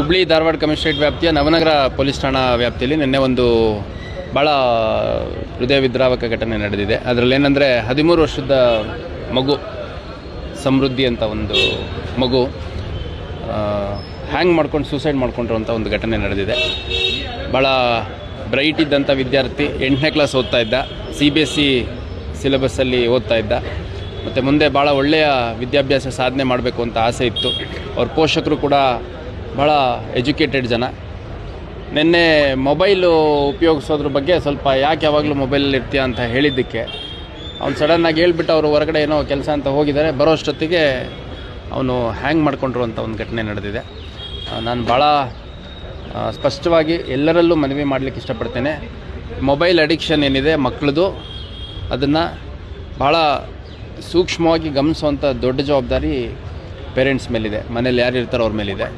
Hubli Dharwad commissionerate ವ್ಯಾಪ್ತಿಯ Navanagar police ಠಾಣಾ ವ್ಯಾಪ್ತಿಯಲ್ಲಿ ನಿನ್ನೆ ಒಂದು ಭಾಳ ಹೃದಯ ವಿದ್ರಾವಕ ಘಟನೆ ನಡೆದಿದೆ. ಅದರಲ್ಲಿ ಏನಂದರೆ ಹದಿಮೂರು ವರ್ಷದ ಮಗು, ಸಮೃದ್ಧಿ ಅಂತ ಒಂದು ಮಗು ಹ್ಯಾಂಗ್ ಮಾಡ್ಕೊಂಡು ಸೂಸೈಡ್ ಮಾಡ್ಕೊಂಡಿರುವಂಥ ಒಂದು ಘಟನೆ ನಡೆದಿದೆ. ಭಾಳ ಬ್ರೈಟ್ ಇದ್ದಂಥ ವಿದ್ಯಾರ್ಥಿ ಎಂಟನೇ ಕ್ಲಾಸ್ ಓದ್ತಾ ಇದ್ದ ಸಿ ಬಿ ಎಸ್ ಸಿ ಸಿಲೆಬಸ್ಸಲ್ಲಿ ಓದ್ತಾ ಇದ್ದ. ಮತ್ತು ಮುಂದೆ ಭಾಳ ಒಳ್ಳೆಯ ವಿದ್ಯಾಭ್ಯಾಸ ಸಾಧನೆ ಮಾಡಬೇಕು ಅಂತ ಆಸೆ ಇತ್ತು. ಅವ್ರ ಪೋಷಕರು ಕೂಡ ಭಾಳ ಎಜುಕೇಟೆಡ್ ಜನ. ನಿನ್ನೆ ಮೊಬೈಲು ಉಪಯೋಗಿಸೋದ್ರ ಬಗ್ಗೆ ಸ್ವಲ್ಪ ಯಾಕೆ ಯಾವಾಗಲೂ ಮೊಬೈಲಲ್ಲಿ ಇರ್ತೀಯ ಅಂತ ಹೇಳಿದ್ದಕ್ಕೆ. ಅವ್ನು ಸಡನ್ನಾಗಿ ಹೇಳ್ಬಿಟ್ಟು ಅವರು ಹೊರಗಡೆ ಏನೋ ಕೆಲಸ ಅಂತ ಹೋಗಿದ್ದಾರೆ ಬರೋ ಅಷ್ಟೊತ್ತಿಗೆ ಅವನು ಹ್ಯಾಂಗ್ ಮಾಡ್ಕೊಂಡಿರುವಂಥ ಒಂದು ಘಟನೆ ನಡೆದಿದೆ. ನಾನು ಭಾಳ ಸ್ಪಷ್ಟವಾಗಿ ಎಲ್ಲರಲ್ಲೂ ಮನವಿ ಮಾಡಲಿಕ್ಕೆ ಇಷ್ಟಪಡ್ತೇನೆ. ಮೊಬೈಲ್ ಅಡಿಕ್ಷನ್ ಏನಿದೆ ಮಕ್ಕಳದು ಅದನ್ನು ಭಾಳ ಸೂಕ್ಷ್ಮವಾಗಿ ಗಮನಿಸುವಂಥ ದೊಡ್ಡ ಜವಾಬ್ದಾರಿ ಪೇರೆಂಟ್ಸ್ ಮೇಲಿದೆ. ಮನೇಲಿ ಯಾರು ಇರ್ತಾರೋ ಅವ್ರ ಮೇಲಿದೆ.